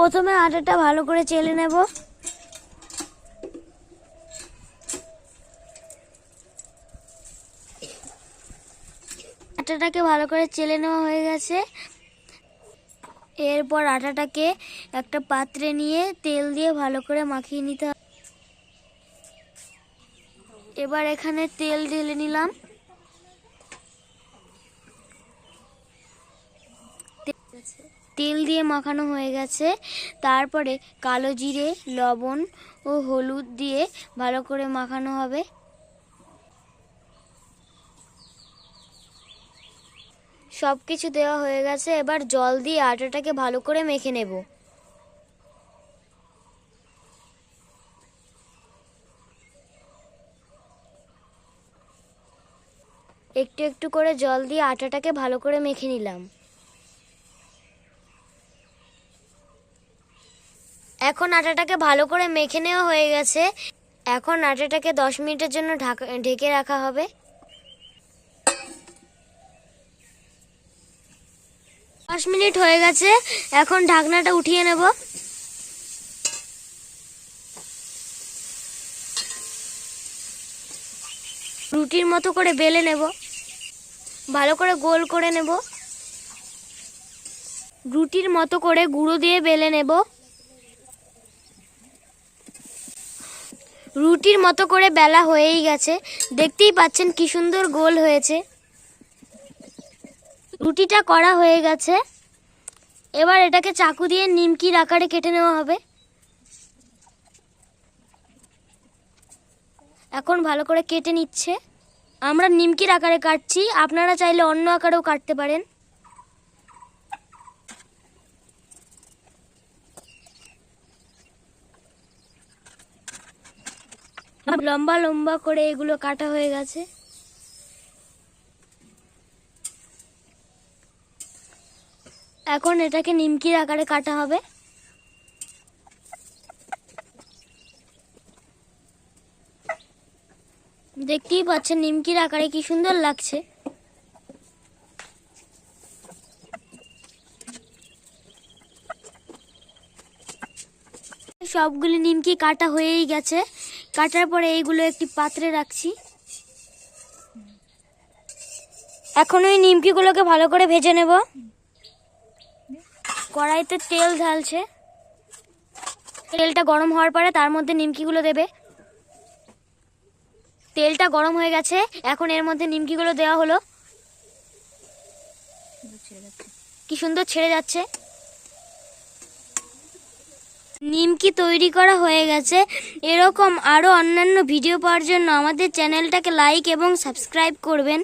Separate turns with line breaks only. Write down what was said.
প্রথমে আটাটা ভালো করে চেলে নেব। আটাটাকে ভালো করে চেলে নেওয়া হয়ে গেছে। এরপর আটাটাকে একটা পাত্রে নিয়ে তেল দিয়ে ভালো করে মাখিয়ে নিতে হবে। এবার এখানে তেল ঢেলে নিলাম। তেল দিয়ে মাখানো হয়ে গেছে। তারপরে কালো জিরে, লবণ ও হলুদ দিয়ে ভালো করে মাখানো হবে। সব কিছু দেওয়া হয়ে গেছে। এবার জল দিয়ে আটাটাকে ভালো করে মেখে নেব। একটু একটু করে জল দিয়ে আটাটাকে ভালো করে মেখে নিলাম। এখন আটাটাকে ভালো করে মেখে নেওয়া হয়ে গেছে। এখন আটাটাকে দশ মিনিটের জন্য ঢাকা, ঢেকে রাখা হবে। দশ মিনিট হয়ে গেছে। এখন ঢাকনাটা উঠিয়ে নেব। রুটির মতো করে বেলে নেব। ভালো করে গোল করে নেব। রুটির মতো করে গুঁড়ো দিয়ে বেলে নেব। রুটির মতো করে বেলা হয়েই গেছে। দেখতেই পাচ্ছেন কি সুন্দর গোল হয়েছে। রুটিটা করা হয়ে গেছে। এবার এটাকে চাকু দিয়ে নিমকির আকারে কেটে নেওয়া হবে। এখন ভালো করে কেটে নিচ্ছে। আমরা নিমকির আকারে কাটছি। আপনারা চাইলে অন্য আকারেও কাটতে পারেন। লম্বা লম্বা করে এগুলো কাটা হয়ে গেছে। এখন এটাকে নিমকির আকারে কাটা হবে। দেখতেই পাচ্ছেন নিমকির আকারে কি সুন্দর লাগছে। সবগুলি নিমকি কাটা হয়েই গেছে। কাটার পরে এইগুলো একটি পাত্রে রাখছি। এখন ওই নিমকিগুলোকে ভালো করে ভেজে নেব। কড়াইতে তেল ঢালছে। তেলটা গরম হওয়ার পরে তার মধ্যে নিমকিগুলো দেবে। তেলটা গরম হয়ে গেছে, এখন এর মধ্যে নিমকিগুলো দেওয়া হলো। কি সুন্দর ছেড়ে যাচ্ছে। নিমকি তৈরি করা হয়ে গেছে। এরকম আরও অন্যান্য ভিডিও পাওয়ার জন্য আমাদের চ্যানেলটাকে লাইক এবং সাবস্ক্রাইব করবেন।